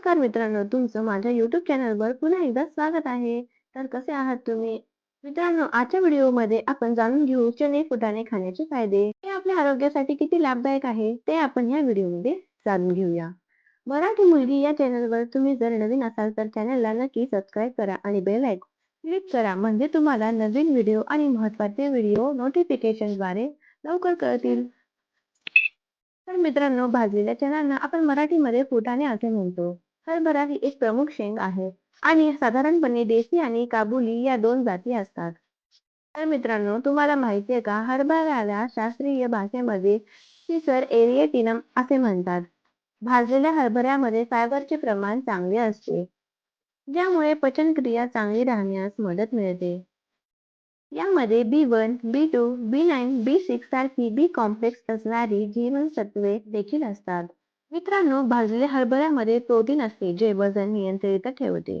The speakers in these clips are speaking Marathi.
नमस्कार मित्रांनो तुमचं माझ्या युट्यूब चॅनलवर पुन्हा एकदा स्वागत आहे. तर कसे आहात तुम्ही? मित्रांनो आजच्या व्हिडिओमध्ये आपण जाणून घेऊ चणे फुटाणे खाण्याचे फायदे. हे आपल्या आरोग्यासाठी किती लाभदायक आहे ते आपण या व्हिडिओमध्ये जाणून घेऊया. मराठी मुलगी या चॅनलवर तुम्ही जर नवीन असाल तर चॅनलला नक्की सबस्क्राईब करा आणि बेल आयकॉन क्लिक करा. म्हणजे तुम्हाला नवीन व्हिडिओ आणि महत्त्वाचे व्हिडिओ नोटिफिकेशनद्वारे लवकर कळतील. तर मित्रांनो भाजलेल्या चण्याला आपण मराठीमध्ये फुटाणे असे म्हणतो. हरभरा ही एक प्रमुख शेंग आहे. आणि साधारणपणे देशी आणि काबुली या दोन जाती असतात. तर मित्रांनो तुम्हाला माहिती आहे का? हरभऱ्याला शास्त्रीय भाषेमध्ये सिसर एरिएटिनम असे म्हणतात. भाजलेल्या हरभऱ्यामध्ये फायबरचे प्रमाण चांगले असते. ज्यामुळे पचनक्रिया चांगली राहण्यास मदत मिळते. यामध्ये B one B two B nine B six सारखी बी कॉम्प्लेक्स असणारी जीवनसत्वे देखील असतात. मित्रांनो भाजलेल्या हरभऱ्यामध्ये प्रोटीन असते जे वजन नियंत्रित ठेवते.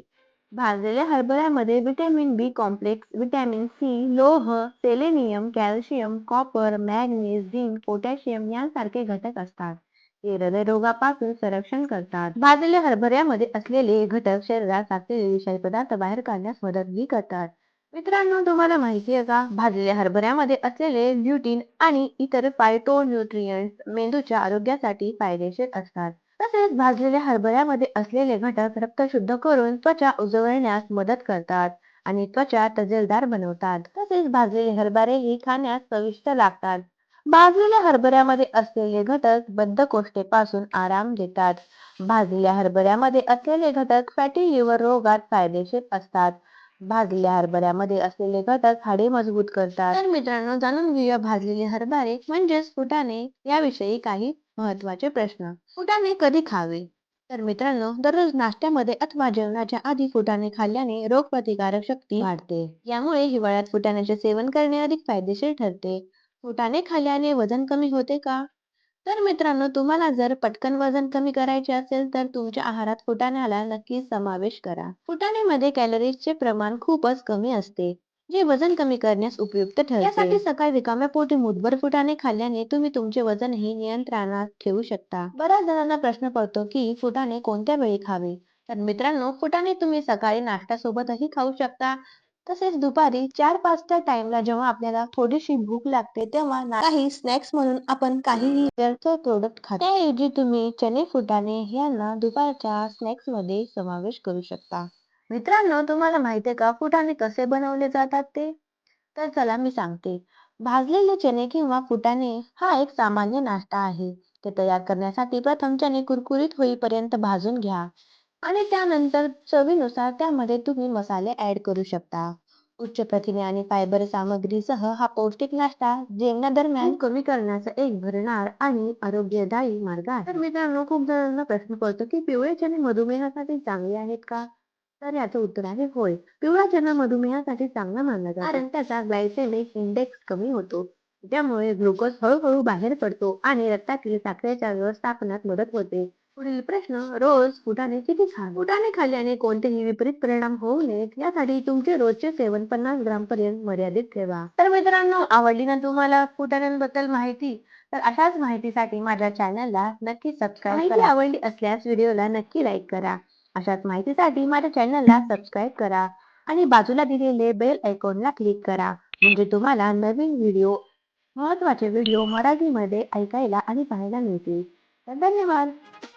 भाजलेल्या हरभऱ्यामध्ये vitamin B complex vitamin C लोह selenium calcium copper मॅग्नेस zinc potassium यांसारखे घटक असतात. ते हृदयरोगापासून संरक्षण करतात. भाजलेल्या हरभऱ्यामध्ये असलेले घटक शरीरात असलेले विषारी पदार्थ बाहेर काढण्यास मदतही करतात. मित्रांनो तुम्हाला माहिती आहे का? भाजलेल्या हरभऱ्यामध्ये असलेले ल्युटीन आणि इतर न्यूट्रियंट्स मेंदूच्या आरोग्यासाठी फायदेशीर असतात. तसेच भाजलेल्या हरभऱ्यामध्ये असलेले घटक रक्त शुद्ध करून त्वचा उजळण्यास मदत करतात आणि त्वचा तजेलदार बनवतात. तसेच भाजलेले हरभरे ही खाण्यास चविष्ट लागतात. भाजलेल्या हरभऱ्यामध्ये असलेले घटक बद्धकोष्ठेपासून आराम देतात. भाजलेल्या हरभऱ्यामध्ये असलेले घटक फॅटी लिव्हर रोगात फायदेशीर असतात. भाजलेल्या हरभऱ्यामध्ये असलेले घटक हाडे मजबूत करतात. तर मित्रांनो जाणून घेऊया भाजलेले हरभरे म्हणजेच फुटाणे याविषयी काही महत्त्वाचे प्रश्न. फुटाणे कधी खावे? तर मित्रांनो दररोज नाश्त्यामध्ये अथवा जेवणाच्या आधी फुटाणे खाल्ल्याने रोगप्रतिकारक शक्ती वाढते. यामुळे हिवाळ्यात फुटाण्याचे सेवन करणे अधिक फायदेशीर ठरते. फुटाणे खाल्ल्याने वजन कमी होते का? तर मित्रांनो तुम्हाला जर पटकन वजन कमी करायचे असेल तर तुमच्या आहारात फुटाण्याला नक्की समावेश करा. फुटाण्यामध्ये कॅलरीजचे प्रमाण खूपच कमी असते जे वजन कमी करण्यास उपयुक्त ठरते. यासाठी सकाळी रिकाम्या पोटी मुठभर फुटाणे खाल्ल्याने तुम्ही तुमचे वजनही नियंत्रणात ठेवू शकता. बऱ्याच जणांना प्रश्न पडतो की फुटाणे कोणत्या वेळी खावे? तर मित्रांनो फुटाणे तुम्ही सकाळी नाश्ता सोबतही खाऊ शकता तसेच दुपारी चार पाचच्या टाइमला जेव्हा आपल्याला थोडीशी भूक लागते तेव्हा काही स्नॅक्स म्हणून आपण काहीही व्यर्थ प्रोडक्ट खातो. त्याऐवजी तुम्ही चणे फुटाणे यांना दुपारच्या स्नॅक्समध्ये समावेश करू शकता. मित्रांनो तुम्हाला माहितीये का फुटाणे कसे बनवले जातात ते? तर चला मी सांगते. भाजलेले चणे किंवा फुटाणे हा एक सामान्य नाश्ता आहे. ते तयार करण्यासाठी प्रथम चणे कुरकुरीत होईपर्यंत भाजून घ्या. आणि त्यानंतर चवीनुसार त्यामध्ये तुम्ही मसाले ऍड करू शकता. उच्च प्रथिने आणि फायबर सामग्रीसह हा पौष्टिक नाश्ता जेवणादरम्यान कमी करण्याचा एक भरणार आणि आरोग्यदायी मार्ग आहे. तर मित्रांनो खूप जणांना प्रश्न पडतो की पिवळे चणे मधुमेहासाठी चांगले आहेत का? तर याचं उत्तर आहे होय. पिवळा चणा मधुमेहासाठी चांगला मानला जातो. कारण त्याचा ग्लायसेमिक इंडेक्स कमी होतो. त्यामुळे ग्लुकोज हळूहळू बाहेर पडतो आणि रक्तातील साखरेच्या व्यवस्थापनात मदत होते. पुढील प्रश्न रोज फुटाणे किती खा फुटाणे खाल्ल्याने कोणतेही विपरीत परिणाम होऊ नयेत. यासाठी तुमचे रोजचे सेवन पन्नास ग्राम पर्यंत मर्यादित ठेवा. तर मित्रांनो आवडली ना तुम्हाला फुटाण्यांबद्दल माहिती? तर अशाच माहितीसाठी माझ्या चॅनलला नक्की सबस्क्राईब करा. आवडली असल्यास व्हिडिओला नक्की लाईक करा. अशाच माहितीसाठी माझ्या चॅनलला सबस्क्राईब करा आणि बाजूला दिलेले बेल आयकॉनला क्लिक करा. म्हणजे तुम्हाला नवीन व्हिडिओ महत्त्वाचे व्हिडिओ मराठीमध्ये ऐकायला आणि पाहायला मिळतील. तर धन्यवाद.